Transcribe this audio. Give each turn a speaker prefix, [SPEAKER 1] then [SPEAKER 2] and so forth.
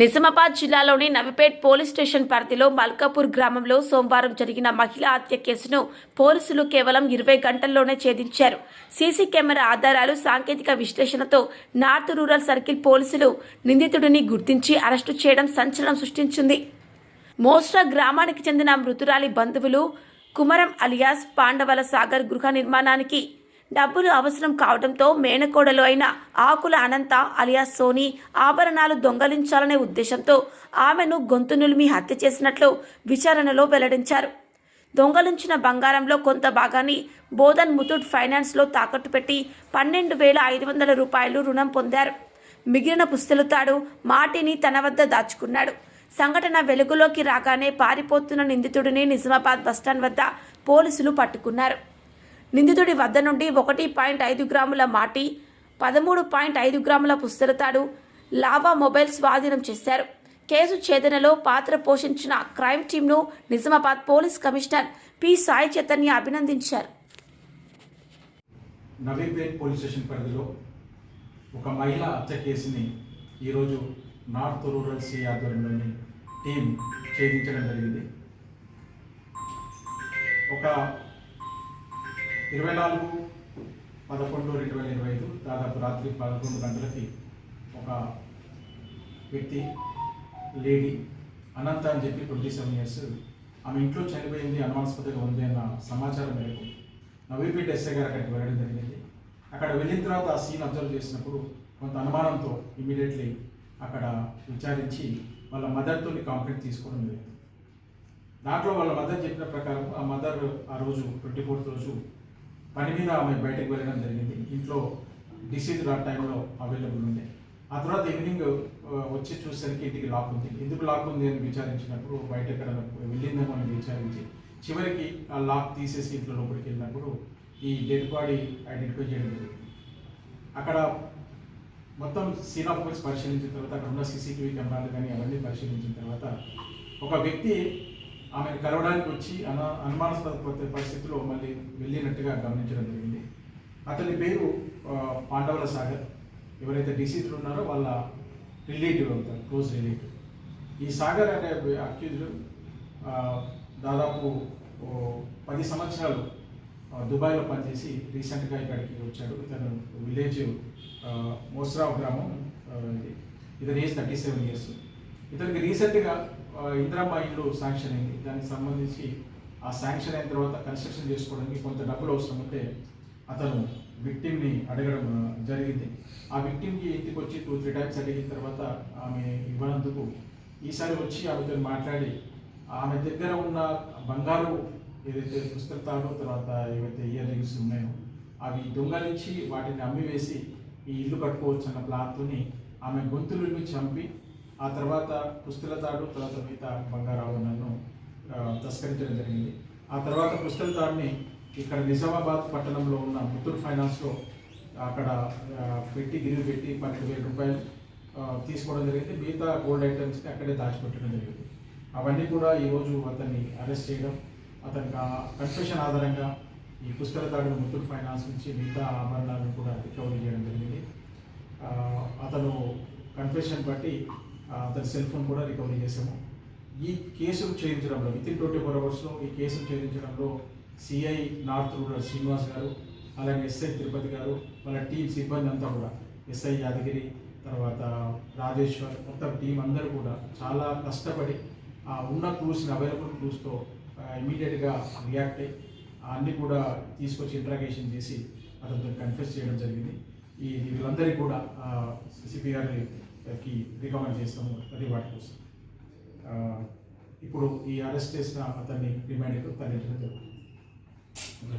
[SPEAKER 1] నిజామాబాద్ జిల్లాలోని Navipet police station పరిధిలో మల్కాపూర్ గ్రామంలో సోమవారం జరిగిన మహిళా హత్య కేసును పోలీసులు కేవలం ఇరవై గంటల్లోనే ఛేదించారు. సీసీ కెమెరా ఆధారాలు సాంకేతిక విశ్లేషణతో నార్త్ రూరల్ సర్కిల్ పోలీసులు నిందితుడిని గుర్తించి అరెస్టు చేయడం సంచలనం సృష్టించింది. మోస్రా గ్రామానికి చెందిన మృతురాలి బంధువులు కుమరం అలియాస్ పాండవల సాగర్ గృహ నిర్మాణానికి డబ్బులు అవసరం కావడంతో మేనకోడలు అయిన ఆకుల అనంత అలియాస్ సోని ఆభరణాలు దొంగలించాలనే ఉద్దేశంతో ఆమెను గొంతు నులిమి హత్య చేసినట్లు విచారణలో వెల్లడించారు. దొంగలించిన బంగారంలో కొంత భాగాన్ని బోధన్ ముతూట్ ఫైనాన్స్లో తాకట్టు పెట్టి పన్నెండు వేల ఐదు వందల రూపాయలు రుణం పొందారు. మిగిలిన పుస్తెలుతాడు మాటిని తన వద్ద దాచుకున్నాడు. సంఘటన వెలుగులోకి రాగానే పారిపోతున్న నిందితుడిని నిజామాబాద్ బస్టాండ్ వద్ద పోలీసులు పట్టుకున్నారు. నిందితుడి వద్ద నుండి ఒకటి పాయింట్ ఐదు గ్రాముల మాటి పదమూడు పాయింట్ ఐదు గ్రాముల పుస్తలతాడు లావా మొబైల్ స్వాధీనం చేశారు. కేసు ఛేదనలో పాత్ర పోషించిన crime టీంను Nizamabad police commissioner P. Sai Chaitanya అభినందించారు.
[SPEAKER 2] నవీపేట్ పోలీస్ స్టేషన్ పరిధిలో ఒక మహిళ హత్య కేసుని ఈరోజు నార్త్ రూరల్ సి ఆధ్వర్యంలోని టీం ఛేదించడం జరిగింది. ఒక ఇరవై నాలుగు పదకొండు రెండు వేల ఇరవై ఐదు దాదాపు రాత్రి పదకొండు గంటలకి ఒక వ్యక్తి లేడీ అనంత అని చెప్పి ట్వంటీ సెవెన్ ఇయర్స్ ఆమె ఇంట్లో చనిపోయింది అనుమానాస్పదంగా ఉంది అన్న సమాచారం మేరకు నవీపేట ఎస్ఐ గారు అక్కడికి వెళ్ళడం జరిగింది. అక్కడ వెళ్ళిన తర్వాత ఆ సీన్ అబ్జర్వ్ చేసినప్పుడు కొంత అనుమానంతో ఇమీడియట్లీ అక్కడ విచారించి వాళ్ళ మదర్తో కంప్లైంట్ తీసుకోవడం జరిగింది. దాంట్లో వాళ్ళ మదర్ చెప్పిన ప్రకారం ఆ మదర్ ఆ రోజు ట్వంటీ ఫోర్త్ రోజు పని మీద ఆమె బయటకు వెళ్ళడం జరిగింది. ఇంట్లో డిసీజ్ ఆ టైంలో అవైలబుల్ ఉంది ఆ తర్వాత ఈవినింగ్ వచ్చి చూసేసరికి ఇంటికి లాక్ ఉంది. ఎందుకు లాక్ ఉంది అని విచారించినప్పుడు బయట ఎక్కడ వెళ్ళిందేమో అని విచారించి చివరికి ఆ లాక్ తీసేసి ఇంట్లో లోపలికి వెళ్ళినప్పుడు ఈ డెడ్ బాడీ ఐడెంటిఫై చేయడం జరిగింది. అక్కడ మొత్తం సీన్ ఆఫ్ పరిశీలించిన తర్వాత అక్కడ ఉన్న సీసీటీవీ కెమెరాలు కానీ అవన్నీ పరిశీలించిన తర్వాత ఒక వ్యక్తి ఆమెను కలవడానికి వచ్చి అన అనుమానాస్పద పరిస్థితిలో మళ్ళీ వెళ్ళినట్టుగా గమనించడం జరిగింది. అతని పేరు పాండవుల సాగర్. ఎవరైతే డిసీజులు ఉన్నారో వాళ్ళ రిలేటివ్ అవుతారు క్లోజ్ రిలేటివ్. ఈ సాగర్ అనే అక్యూజ్డ్ దాదాపు పది సంవత్సరాలు దుబాయ్లో పనిచేసి రీసెంట్గా ఇక్కడికి వచ్చాడు. ఇతను విలేజ్ మోస్రావ్ గ్రామం ఇది. ఇతని ఏజ్ థర్టీ సెవెన్ ఇయర్స్. ఇతనికి రీసెంట్గా ఇందిరమ్మ ఇల్లు శాంక్షన్ అయింది. దానికి సంబంధించి ఆ శాంక్షన్ అయిన తర్వాత కన్స్ట్రక్షన్ చేసుకోవడానికి కొంత డబ్బులు అవసరం ఉంటే అతను విక్టిమ్ని అడగడం జరిగింది. ఆ విక్టిమ్కి ఇంటికి వచ్చి టూ త్రీ టైమ్స్ అడిగిన తర్వాత ఆమె ఇవ్వనందుకు ఈసారి వచ్చి ఆమెతో మాట్లాడి ఆమె దగ్గర ఉన్న బంగారు ఏదైతే పుస్తకాలు తర్వాత ఏవైతే ఇయర్ రింగ్స్ ఉన్నాయో అవి దొంగలించి వాటిని అమ్మివేసి ఈ ఇల్లు కట్టుకోవచ్చు అన్న ప్లాన్తోని ఆమె గొంతులను చంపి ఆ తర్వాత పుస్తలతాడు తర్వాత మిగతా బంగారావు నన్ను తస్కరించడం జరిగింది. ఆ తర్వాత పుస్తలతాడుని ఇక్కడ నిజామాబాద్ పట్టణంలో ఉన్న ముత్తూర్ ఫైనాన్స్లో అక్కడ పెట్టి గిరివి పెట్టి పన్నెండు వేల రూపాయలు తీసుకోవడం జరిగింది. మిగతా గోల్డ్ ఐటమ్స్ని అక్కడే దాచిపెట్టడం జరిగింది. అవన్నీ కూడా ఈరోజు అతన్ని అరెస్ట్ చేయడం అతని కన్ఫెషన్ ఆధారంగా ఈ పుస్తక తాడు ముత్తూట్ ఫైనాన్స్ నుంచి మిగతా ఆభరణాలను కూడా రికవరీ చేయడం జరిగింది. అతను కన్ఫెషన్ బట్టి అతని సెల్ ఫోన్ కూడా రికవరీ చేసాము ఈ కేసును ఛేదించడంలో విత్ ఇన్ ట్వంటీ ఫోర్ అవర్స్లో ఈ కేసును ఛేదించడంలో సిఐ నార్త్ రూరల్ శ్రీనివాస్ గారు అలాగే ఎస్ఐ తిరుపతి గారు వాళ్ళ టీం సిబ్బంది అంతా కూడా ఎస్ఐ యాదగిరి తర్వాత రాజేశ్వర్ మొత్తం టీం అందరూ కూడా చాలా కష్టపడి ఉన్న క్లూస్ని అవైలబుల్ క్లూస్తో ఇమీడియట్గా రియాక్ట్ అయ్యి అన్నీ కూడా తీసుకొచ్చి ఇంట్రాగేషన్ చేసి అతనితో కన్ఫ్యూస్ చేయడం జరిగింది. ఈ వీళ్ళందరికీ కూడా సిపిఆర్ గారికి రికమెండ్ చేస్తాము అది వాటి కోసం. ఇప్పుడు ఈ అరెస్ట్ చేసిన అతన్ని రిమాండ్ తరలించడం జరుగుతుంది